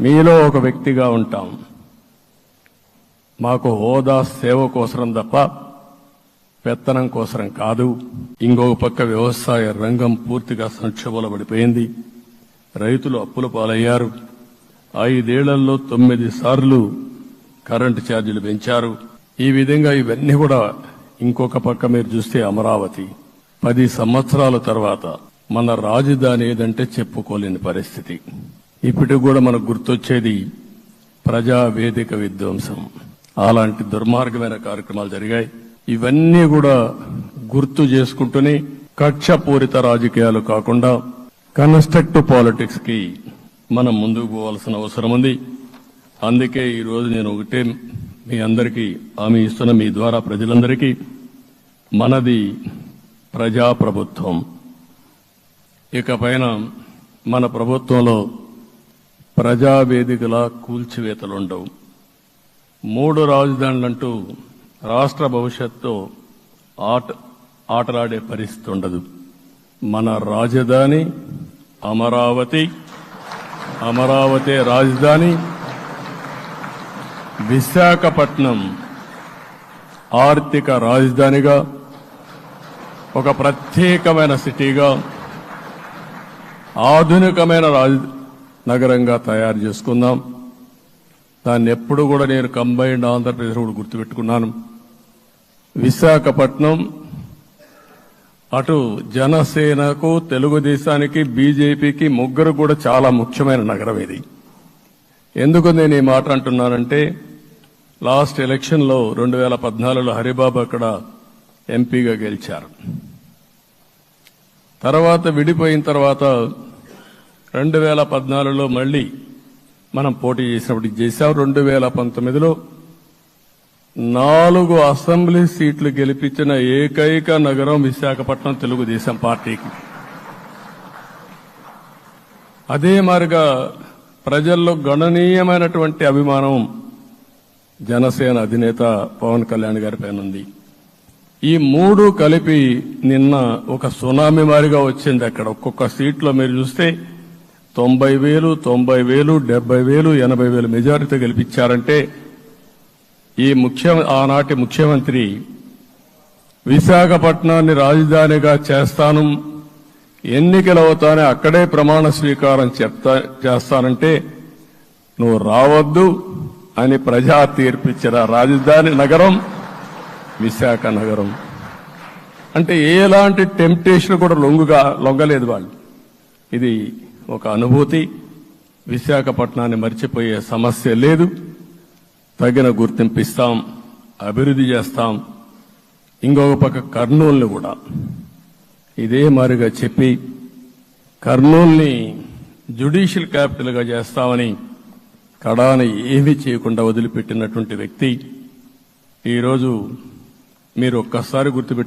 మీలో ఒక వ్యక్తిగా ఉంటాం. మాకు హోదా సేవ కోసరం తప్ప పెత్తనం కోసరం కాదు. ఇంకొక పక్క వ్యవసాయ రంగం పూర్తిగా సంక్షోభలపడిపోయింది. రైతులు అప్పుల పాలయ్యారు. ఐదేళ్ళలో తొమ్మిది సార్లు కరెంటు ఛార్జీలు పెంచారు. ఈ విధంగా ఇవన్నీ కూడా ఇంకొక పక్క మీరు చూస్తే అమరావతి. పది సంవత్సరాల తర్వాత మన రాజధాని ఏదంటే చెప్పుకోలేని పరిస్థితి. ఇప్పటికి కూడా మనకు గుర్తొచ్చేది ప్రజా వేదిక విధ్వంసం. అలాంటి దుర్మార్గమైన కార్యక్రమాలు జరిగాయి. ఇవన్నీ కూడా గుర్తు చేసుకుంటూనే కక్షపూరిత రాజకీయాలు కాకుండా కన్స్ట్రక్టివ్ పాలిటిక్స్కి మనం ముందుకు పోవాల్సిన అవసరం ఉంది. అందుకే ఈరోజు నేను ఒకటే మీ అందరికీ హామీ ఇస్తున్న మీ ద్వారా ప్రజలందరికీ మనది ప్రజాప్రభుత్వం. ఇక పైన మన ప్రభుత్వంలో ప్రజావేదికలా కూల్చివేతలుండవు. మూడు రాజధానులంటూ రాష్ట్ర భవిష్యత్తు ఆట ఆటలాడే పరిస్థితి ఉండదు మన రాజధాని అమరావతి అమరావతి రాజధాని విశాఖపట్నం ఆర్థిక రాజధానిగా ఒక ప్రత్యేకమైన సిటీగా ఆధునికమైన రాజ నగరంగా తయారు చేసుకుందాం. దాన్ని ఎప్పుడు కూడా నేను కంబైన్డ్ ఆంధ్రప్రదేశ్ కూడా గుర్తుపెట్టుకున్నాను. విశాఖపట్నం అటు జనసేనకు తెలుగుదేశానికి బీజేపీకి ముగ్గురు కూడా చాలా ముఖ్యమైన నగరం ఇది. ఎందుకు నేను ఈ మాట అంటున్నానంటే లాస్ట్ ఎలక్షన్లో రెండు వేల పద్నాలుగులో హరిబాబు అక్కడ ఎంపీగా గెలిచారు. తర్వాత విడిపోయిన తర్వాత రెండు వేల పద్నాలుగులో మళ్ళీ మనం పోటీ చేసినప్పుడు చేశాం. రెండు వేల పంతొమ్మిదిలో నాలుగు అసెంబ్లీ సీట్లు గెలిపించిన ఏకైక నగరం విశాఖపట్నం తెలుగుదేశం పార్టీకి. అదే మారిగా ప్రజల్లో గణనీయమైనటువంటి అభిమానం జనసేన అధినేత పవన్ కళ్యాణ్ గారి పైన ఉంది. ఈ మూడు కలిపి నిన్న ఒక సునామీ మారిగా వచ్చింది అక్కడ. ఒక్కొక్క సీట్లో మీరు చూస్తే తొంభై వేలు తొంభై వేలు డెబ్బై వేలు ఎనభై వేలు మెజారిటీతో గెలిపించారంటే ఈ ముఖ్య ఆనాటి ముఖ్యమంత్రి విశాఖపట్నాన్ని రాజధానిగా చేస్తాను ఎన్నికలు అవుతానే అక్కడే ప్రమాణ స్వీకారం చెప్తా చేస్తానంటే నువ్వు రావద్దు అని ప్రజా తీర్పిచ్చిన రాజధాని నగరం విశాఖ నగరం. అంటే ఎలాంటి టెంప్టేషన్ కూడా లొంగుగా లొంగలేదు వాళ్ళు. ఇది ఒక అనుభూతి. విశాఖపట్నాన్ని మర్చిపోయే సమస్య లేదు. తగిన గుర్తింపు ఇస్తాం అభివృద్ధి చేస్తాం. ఇంకొక పక్క కర్నూలుని కూడా. ఇదే మారిగా చెప్పి కర్నూల్ని జ్యుడిషియల్ క్యాపిటల్గా చేస్తామని కడాన ఏమీ చేయకుండా వదిలిపెట్టినటువంటి వ్యక్తి. ఈరోజు మీరు ఒక్కసారి గుర్తుపెట్టి